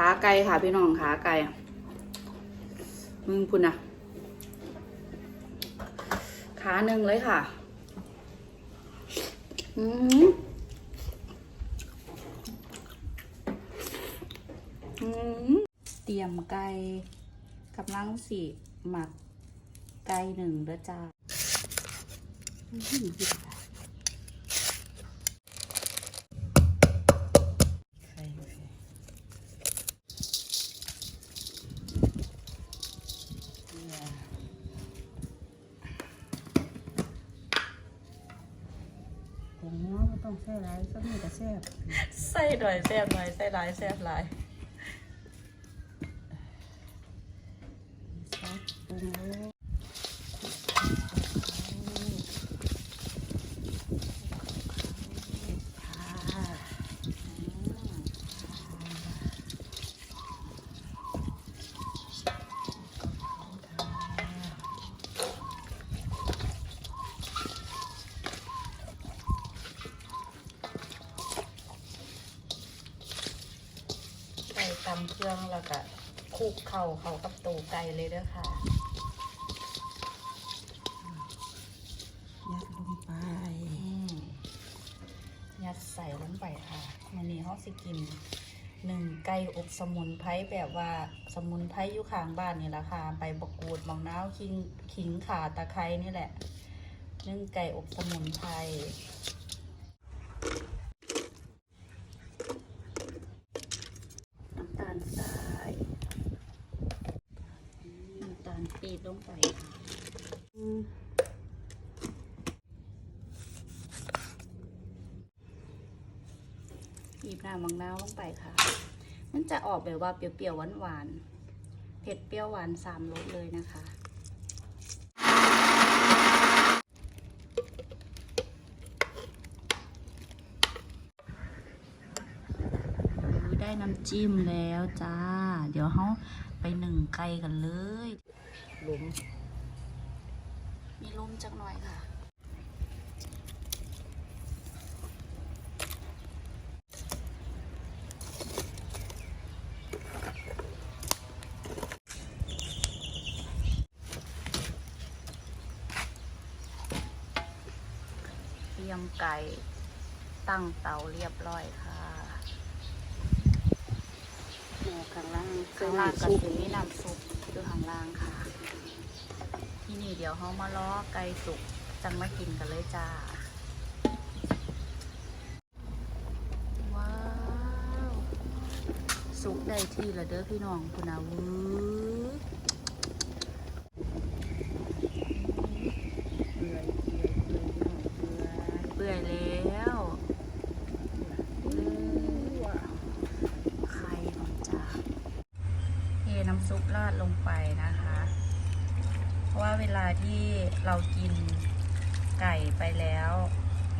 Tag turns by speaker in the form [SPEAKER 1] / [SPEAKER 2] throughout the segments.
[SPEAKER 1] ขาไก่ค่ะพี่น้องขาไก่มึงพุ่นนะขาหนึ่งเลยค่ะ อืมอืมเตรียมไก่กำลังสิหมักไก่หนึ่งเด้อจ้าอื้อหือไข่ไข่เนี่ย ผงเนาะบ่ต้องแช่หลายสักนิดก็แซ่บ
[SPEAKER 2] ใส่หน่อยแซ่บหน่อยใส่หลายแซ่บหลาย
[SPEAKER 1] ซอสปรุงรส
[SPEAKER 2] ใส่ ตำเครื่องแล้วก็คลุกเข่าเขากับตูไก่เลยเด้อค่ะ
[SPEAKER 1] ยัดลงไป
[SPEAKER 2] อืมยัดใส่ลงไปค่ะวันนี้เขาสิกินหนึ่งไก่อบสมุนไพรแบบว่าสมุนไพรอยู่ข้างบ้านนี่แหละค่ะใบบกกูดมะนาวขิงขิงข่าตะไคร้นี่แหละนึ่งไก่อบสมุนไพร
[SPEAKER 1] น้ำตาลทรายน้ำตาล ปี๊บลงไปค่ะอืมบีบน้ำมังนาวลงไปค่ะ มันจะออกแบบว่าเปรี้ยวๆหวานๆ เผ็ดเปรี้ยวหวานสามรสเลยนะคะได้น้ำจิ้มแล้วจ้า เดี๋ยวเขาไปหนึ่งไก่กันเลย ลุม มีลมจักหน่อยค่ะเตรียมไก่ตั้งเตาเรียบร้อยค่ะ
[SPEAKER 3] หมูข้างล่าง
[SPEAKER 1] ข้างล่างก็คือมีน้ำซุปคือข้างล่างค่ะที่ นี่เดี๋ยวเขามาล้อไก่สุกจังมากินกันเลยจ้า ว้าว สุกได้ที่ละเด้อพี่น้องคุณอาวุธเปื่อยเปื่อยพี่น้องเปื่อยเปื่อยแล้วไข่ของจ้า เทน้ำซุปราดลงไปนะคะ เพราที่เรากินไก่ไปแล้ว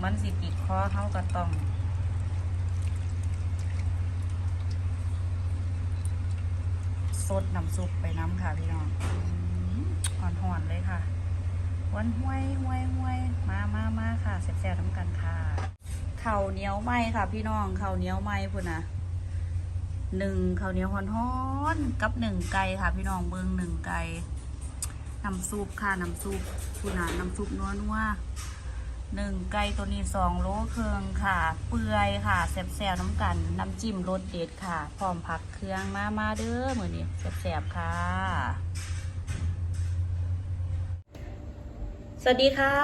[SPEAKER 1] มันสิติดคอเข้าก็ต้องสดน้ำซุปไปน้ำค่ะพี่น้องอ่อนหอนๆเลยค่ะวันห้วยห้วยห้วยมามามาค่ะแซ่บๆน้ำกันค่ะเข่าเหนียวไหมค่ะ พี่น้องเข่าเหนียวไหมพุ่นนะหนึ่งข้าวเหนียวฮ้อนๆกับหนึ่งไก่ค่ะ พี่น้องเบิ้งหนึ่งไก่ น้ำซุปค่ะน้ำซุปคุณน่ะน้ำซุปนัวนัวหนึ่งไก่ตัวนี้สองโลเครื่องค่ะ เปื่อยค่ะแซ่บๆน้ำกัน น้ำจิ้มรสเด็ดค่ะ พร้อมผักเครื่องมามาเด้อเมือนี้แซ่บๆค่ะ สวัสดีค่ะ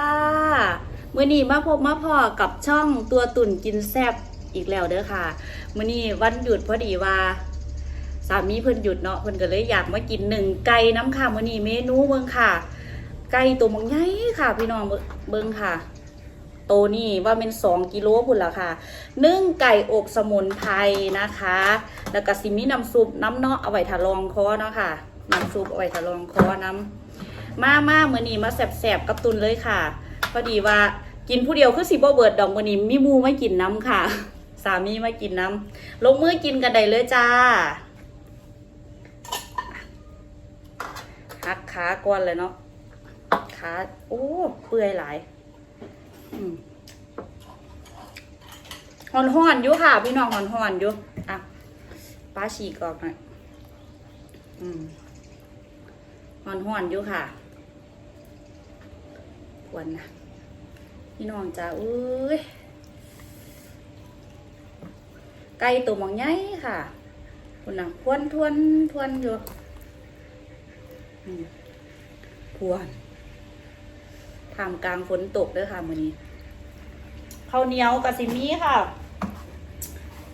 [SPEAKER 1] เมื่อนี้มาพบมาพอกับช่องตัวตุ่นกินแซบอีกแล้วเด้อค่ะเมื่อนี้วันหยุดพอดีว่า สามีเพิ่นหยุดเนาะเพิ่นก็เลยอยากมากินหนึ่งไก่น้ำค่ะมื่อนี้เมนูเบิ่งค่ะ ไก่ตัวมังใหญ่ค่ะ พี่น้องเบิ่งค่ะโตนี่ว่าเป็นสองกิโลพุ่นละค่ะนึ่งไก่อบสมุนไพรนะคะ แล้วก็สิมีน้ำซุปน้ำเนาะเอาไว้ทะลองคอเนาะค่ะน้ำซุปเอาไว้ทะลองคอน้ำมามามื่อนี้มาแสบๆกับตุนเลยค่ะ พอดีว่ากินผู้เดียวคือสิบ่เบิดดอกมื่อนี้มีมูไม่กินน้ำค่ะ สามีมากินน้ำลงมือกินกันได้เลยจ้า หักขาก่อนเลยเนาะขาโอ้เปื่อยหลายอืมห่อนอยู่ค่ะ พี่น้องห่อนๆอนอยู่อะป้าฉีกออกหน่อยห่อนห่อนอยู่ค่ะควรนะพี่น้องจ้าอุ้ยไก่ตัวมองใหญ่ค่ะคุณนะทวนทวนทวนอยู่ อืมพวนท่ามกลางฝนตกด้วยค่ะมื้อนี้ข้าวเหนียวกับซิมี่ค่ะ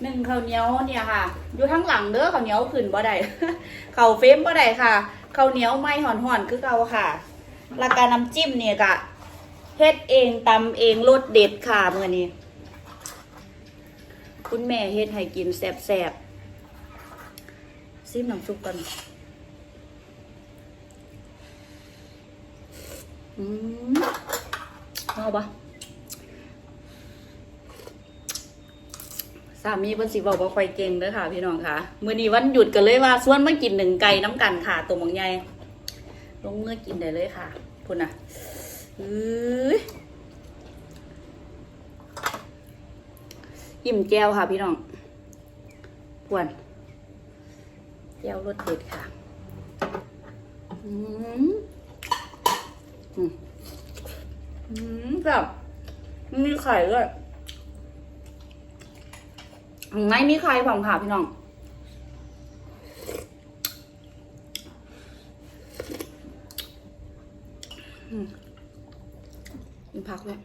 [SPEAKER 1] หนึ่งข้าวเหนียวเนี่ยค่ะ อยู่ทั้งหลังเด้อข้าวเหนียวขึ้นบ่ได้ข้าวเฟมบ่ได้ค่ะข้าวเหนียวไม่ห่อนๆคือเก่าค่ะแล้วการน้ำจิ้มเนี่ยกะเฮ็ดเองตำเองรสเด็ดค่ะเมื้อนี้ คุณแม่เฮ็ดให้กินแซ่บๆซิมน้ำซุปก่อน อืมเอาปะสามีเพิ่นสิบอกว่าค่อยเก่งเด้อค่ะ พี่น้องค่ะมื้อนี้วันหยุดกันเลยว่าส่วนมากินหนึ่งไก่น้ำกันค่ะตัวมองใหญ่ลงเมื่อกินได้เลยค่ะพุ่นน่ะอื้อยิ้มแก้วค่ะ พี่น้องพวนแก้วรสเด็ดค่ะ อืม อืมอืมแบบมีไข่ด้วยไม่มีใครผ่องค่ะพี่น้อง อืมมีพักเลย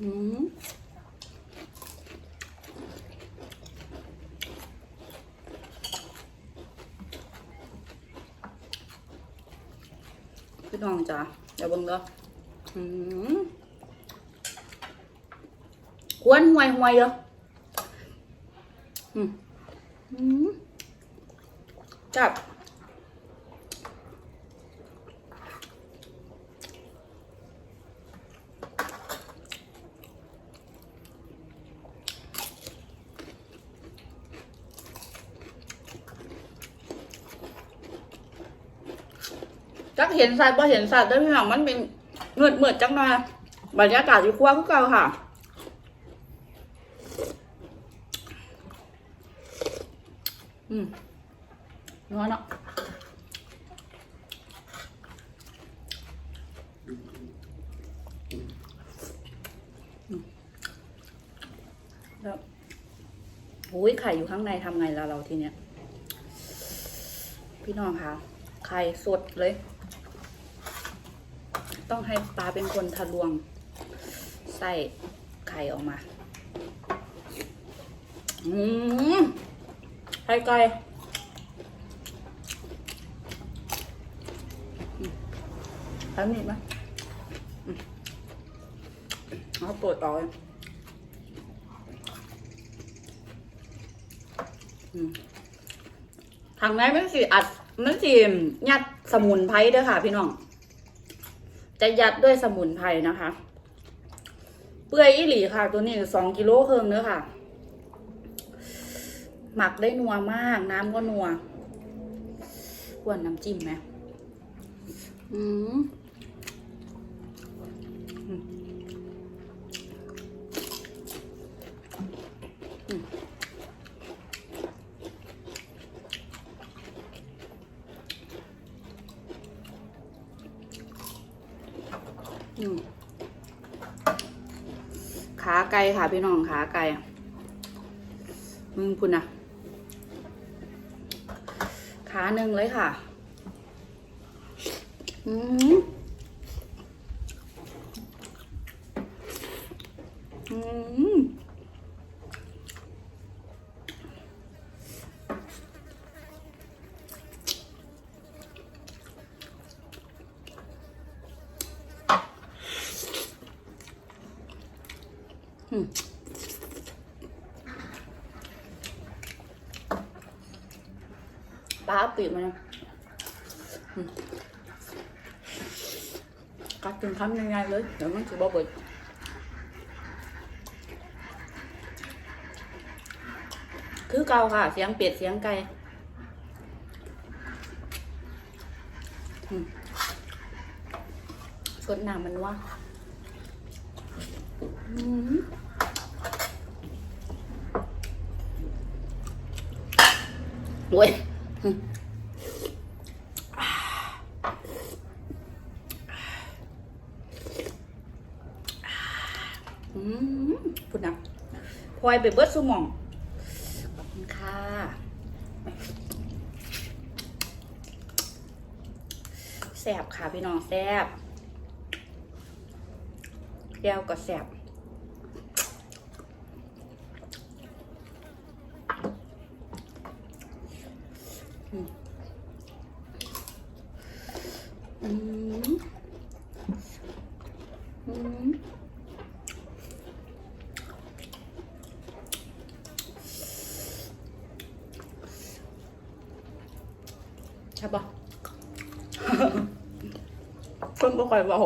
[SPEAKER 1] อืม น้องจ้ะเดี๋ยวเบิ่งเด้อควนห่วยห่วยเด้ออืมจับ จักเห็นสัตว์บ่เห็นสัตว์ได้พี่น้องมันเป็นเมือดเมือดจังหน่อยบรรยากาศอยู่ครัวคือเก่าค่ะอืมนัวเนาะอืมแล้วโอ้ยไข่อยู่ข้างในทำไงล่ะเราทีเนี้ย พี่น้องคะ ไข่สดเลย ต้องให้ปลาเป็นคนทะลวง ใส่ไข่ออกมาอืมไข่ไก่ทำนี่ไหมเอาเปิดต่อเลยทางไหนมันสิอัด มันสิยัดสมุนไพรเด้อค่ะ พี่น้อง จะยัดด้วยสมุนไพรนะคะ เปื่อยอีหลีค่ะ ตัวนี้สองกิโลครึ่งเนื้อค่ะ หมักได้นัวมาก น้ำก็นัวควรน้ำจิ้มไหมอืมอืมอืมอืมขาไก่ ค่ะพี่น้องขาไก่มึงคุณนะขาหนึ่งเลยค่ะ อืมอืมอืม ปลาปีกมันนะอืม กัดจนคำยังไงเลยเดี๋ยวมันจะบ่เบิดคือเก่าค่ะ เสียงเป็ดเสียงไก่สดน้ำมันว่าอืมโอ้ยอืมพูดนะพ ลอยไปเบิดสมอง ขอบคุณค่ะ แสบค่ะพี่น้องแสบแก้วก็แสบอืมอืมอืมใช่ปะ เพิ่นบ่ค่อยเว้า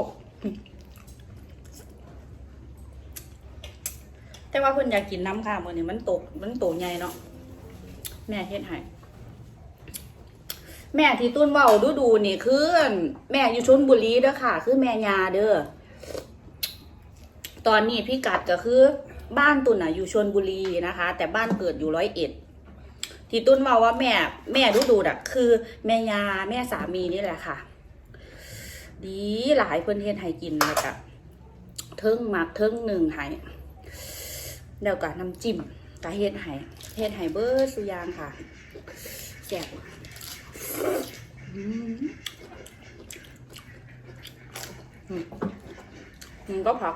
[SPEAKER 1] แต่ว่าเพิ่นอยากกินน้ำค่ะมื้อนี้มันตกมันโตใหญ่เนาะแม่เฮ็ดให้แม่ที่ตุ้นเว้าดูดูนี่คือแม่อยู่ชลบุรีเด้อค่ะ คือแม่ยาเด้อตอนนี้พี่กัดก็คือ บ้านตุนอะ อยู่ชลบุรีนะคะ แต่บ้านเกิดอยู่ร้อยเอ็ด ที่ตุ้นมาว่าแม่แม่ดูดูๆอะคือ แม่ยาแม่สามีนี่แหละค่ะ ดีหลายเพิ่อนเฮ็ดให้กินแล้วก็เทิงมักเทิงหนึ่งให้แล้วก็น้ำจิ้มก็เฮ็ดให้เฮ็ดให้เบิดสุยางค่ะแซ่บอืมอืมอืมก็ผัก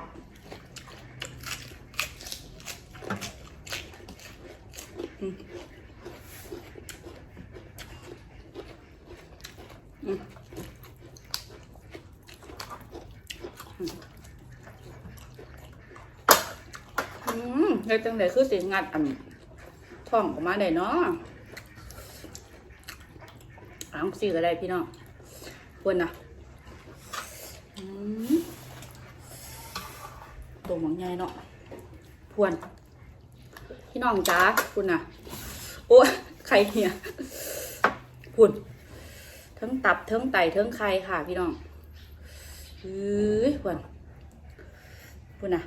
[SPEAKER 1] อืมเฮ็ดจังไดคือสิงัดอันท้องออกมาได้เนาะเอังสิก็ได้พี่น้องควรนะอืมตัวหมังใหญ่เนาะพวน พี่น้องจ้าคุณน่ะ โอ้ไข่เหี่ยพุ่น ทั้งตับทั้งไตทั้งไข่ค่ะ พี่น้องเฮ้ยพวนพุ่นะ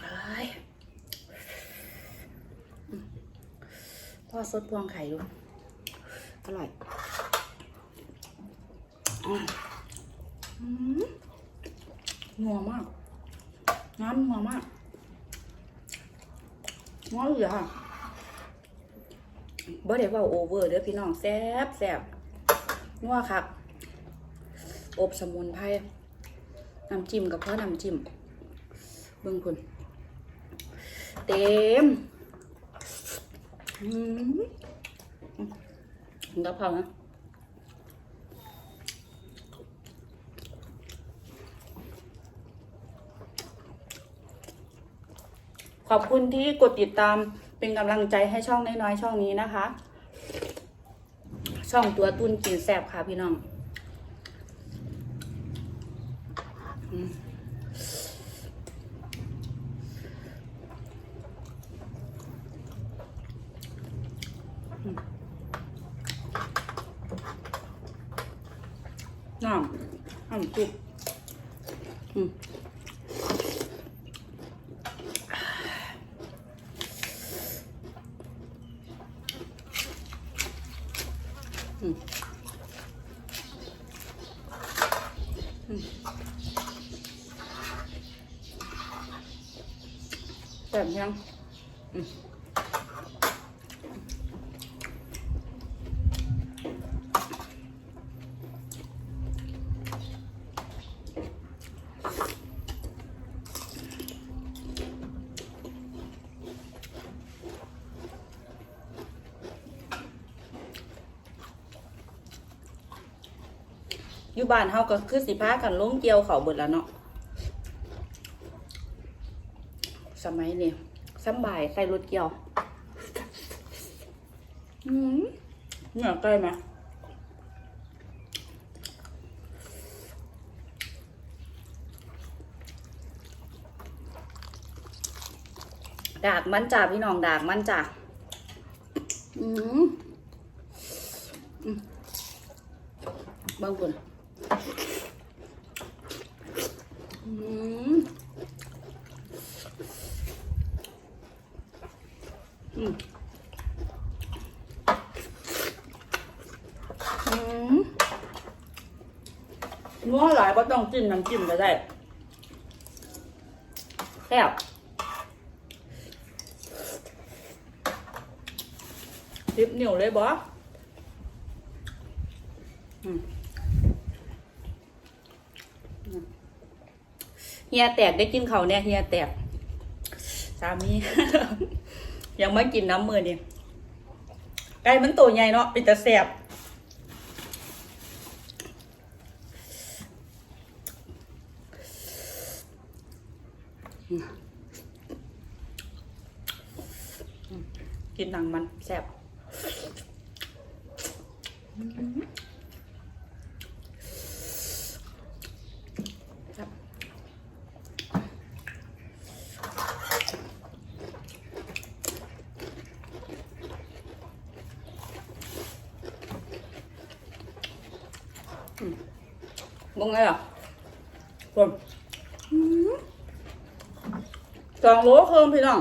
[SPEAKER 1] เอ้พ่อซดพวงไข่ดู อร่อยอืมอืมนัวมาก น้ำนัวมาก งอเหลือค่ะบ่ได้ว่าโอเวอร์เด้อพี่น้องแซ่บแซ่บนัวครับ อบสมุนไพรน้ำจิ้มกับเพราะน้ำจิ้มเบื้องคุณเต็มอืมกะเพรานะ ขอบคุณที่กดติดตามเป็นกำลังใจให้ช่องน้อยๆช่องนี้นะคะ ช่องตัวตุนกินแสบค่ะพี่น้องอืม น้ำน้ำซุปอืมอืมอืม แบบยังอืม อยู่บ้านเฮาก็คือสิพากันลงเกี่ยวเขาเบิดแล้วเนาะสมัยนี้สำบายใส่รถเกี่ยวอืมเหนือใกล้ไหมดากมันจ่าพี่น้องดากมันจ่าอืมอืมเบางคน นัวหลายก็ต้องจิ้มน้ำจิ้มก็ได้แซ่บติบเหนียวเลยบอ เฮียแตกได้กินเขาเนี่ยเฮียแตกสามี ยังไม่กินน้ำมือนี่ไก่มันตัวใหญ่เนาะเป็นแต่แสบกินหนังมันแสบ มึงไงอะคนสองโลเคิมพี่น้อง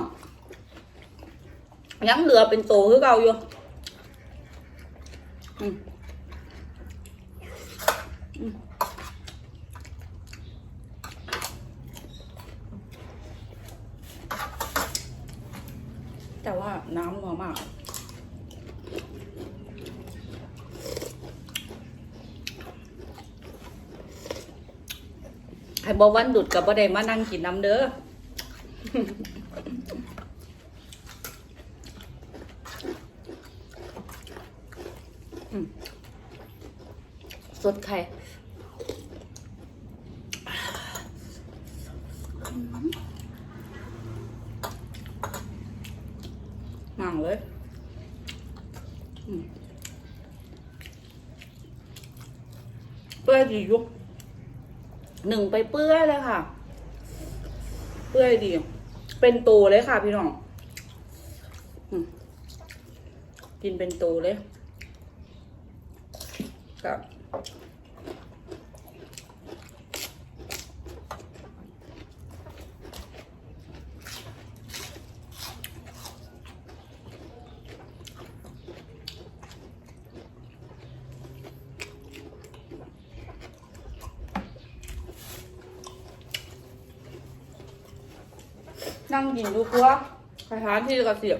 [SPEAKER 1] ยังเหลือเป็นโตคือเก่าอยู่อืมอืมแต่ว่าน้ำนัวมาก ให้ บ่วันดุดกับบ่ได้มานั่งกินน้ำเด้อสดไข่หมั่งเลยอืมเปื่อยดีอยุก หนึ่งไปเปื้อยเลยค่ะ เปื้อยดี เป็นตูเลยค่ะพี่น้องกินเป็นตูเลย นั่งกินดูครัวสถานที่กระเสียบ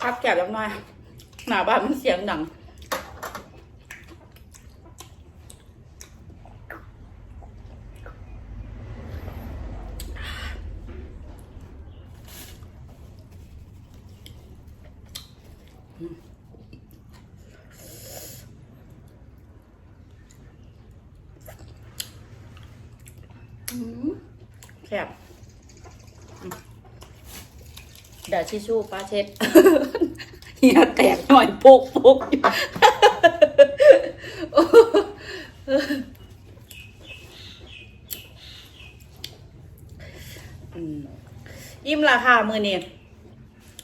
[SPEAKER 1] พับแกะแล้วหน่อยหนาบ้านมันเสียงดังแซ่บอืม เดี๋ยวชิชชู่ป้าเช็ดเฮียแตกหน่อยปุกปุกอยู่อืมอิ่มราคามือนี่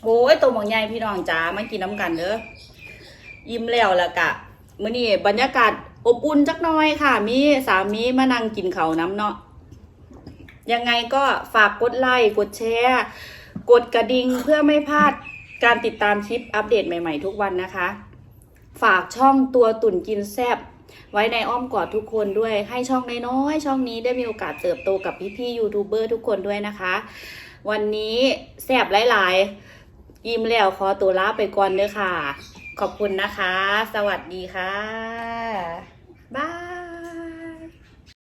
[SPEAKER 1] โอ้ยตัวหมองใหญ่พี่น้องจ๋ามากินน้ำกันเด้ออิ่มแล้วละกะมื้อนี้บรรยากาศอบอุ่นจักหน่อยค่ะ มีสามีมานั่งกินเขาวน้ำเนาะยังไงก็ฝากกดไลค์กดแชร์ กดกระดิ่งเพื่อไม่พลาดการติดตามคลิปอัปเดตใหม่ๆทุกวันนะคะ ฝากช่องตัวตุ่นกินแซบไว้ในอ้อมกอดทุกคนด้วยให้ช่องน้อยๆช่องนี้ได้มีโอกาสเติบโตกับพี่ๆยูทูบเบอร์ทุกคนด้วยนะคะ วันนี้แซบหลายๆ ยิ้มแล้วขอตัวลาไปก่อนเด้อค่ะ ขอบคุณนะคะ สวัสดีค่ะ บาย